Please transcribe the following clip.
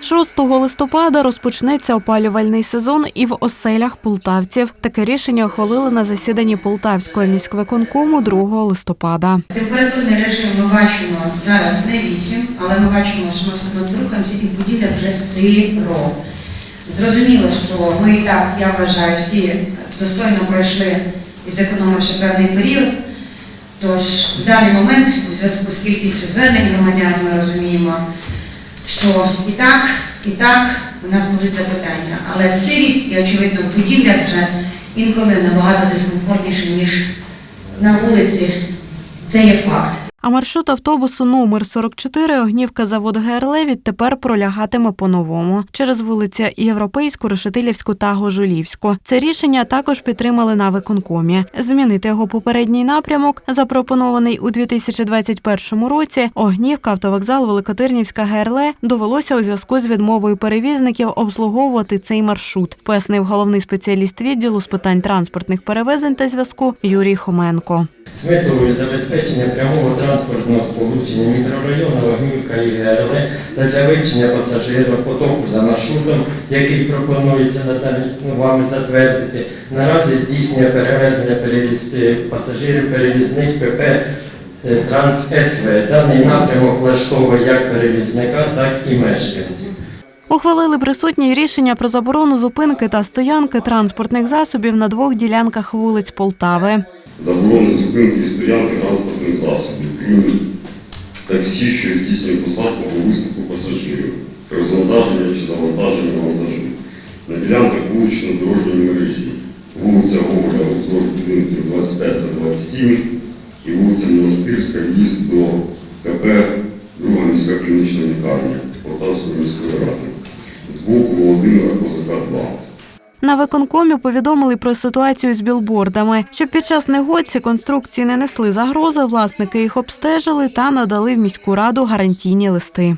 6 листопада розпочнеться опалювальний сезон і в оселях полтавців. Таке рішення ухвалили на засіданні Полтавського міськвиконкому 2 листопада. Температурний режим ми бачимо зараз не 8, але ми бачимо, що ми все одно рухаємося і будівля вже сиро. Зрозуміло, що ми і так, я вважаю, всі достойно пройшли і зекономивши певний період. Тож в даний момент, у зв'язку з кількістю звернень громадян, ми розуміємо, що і так, і так у нас будуть запитання. Але сирість і, очевидно, в будівлях вже інколи набагато дискомфортніше, ніж на вулиці. Це є факт. А маршрут автобусу номер 44 Огнівка завод ГРЛ відтепер пролягатиме по-новому через вулиці Європейську, Решетилівську та Гожулівську. Це рішення також підтримали на виконкомі. Змінити його попередній напрямок, запропонований у 2021 році. Огнівка, автовокзал, Великотирнівська ГРЛ довелося у зв'язку з відмовою перевізників обслуговувати цей маршрут, пояснив головний спеціаліст відділу з питань транспортних перевезень та зв'язку Юрій Хоменко. З метою забезпечення прямого транспортного сполучення мікрорайону Вогнівка і ГРЛ та для вивчення пасажиропотоку за маршрутом, який пропонується ну, вами затвердити, наразі здійснює перевезення перевіз е, пасажирів перевізник ПП е, Транс СВ. Даний напрямок влаштовує як перевізника, так і мешканців. Ухвалили присутні рішення про заборону зупинки та стоянки транспортних засобів на двох ділянках вулиць Полтави. Заборони зупинки і стоянки транспортних засобів, крім таксі, що здійснює посадку або висадку пасажирів, розвантаження чи завантаження вантажу. На ділянках вулично-дорожньої мережі, вулиця Гоголя, вздовж будинків 25 та 27 і вулиця Монастирська, в'їзд до КП Друга міська клінічна лікарня Полтавської міської ради з боку Володимира Козака 2. На виконкомі повідомили про ситуацію з білбордами, щоб під час негод ці конструкції не несли загрози, власники їх обстежили та надали в міську раду гарантійні листи.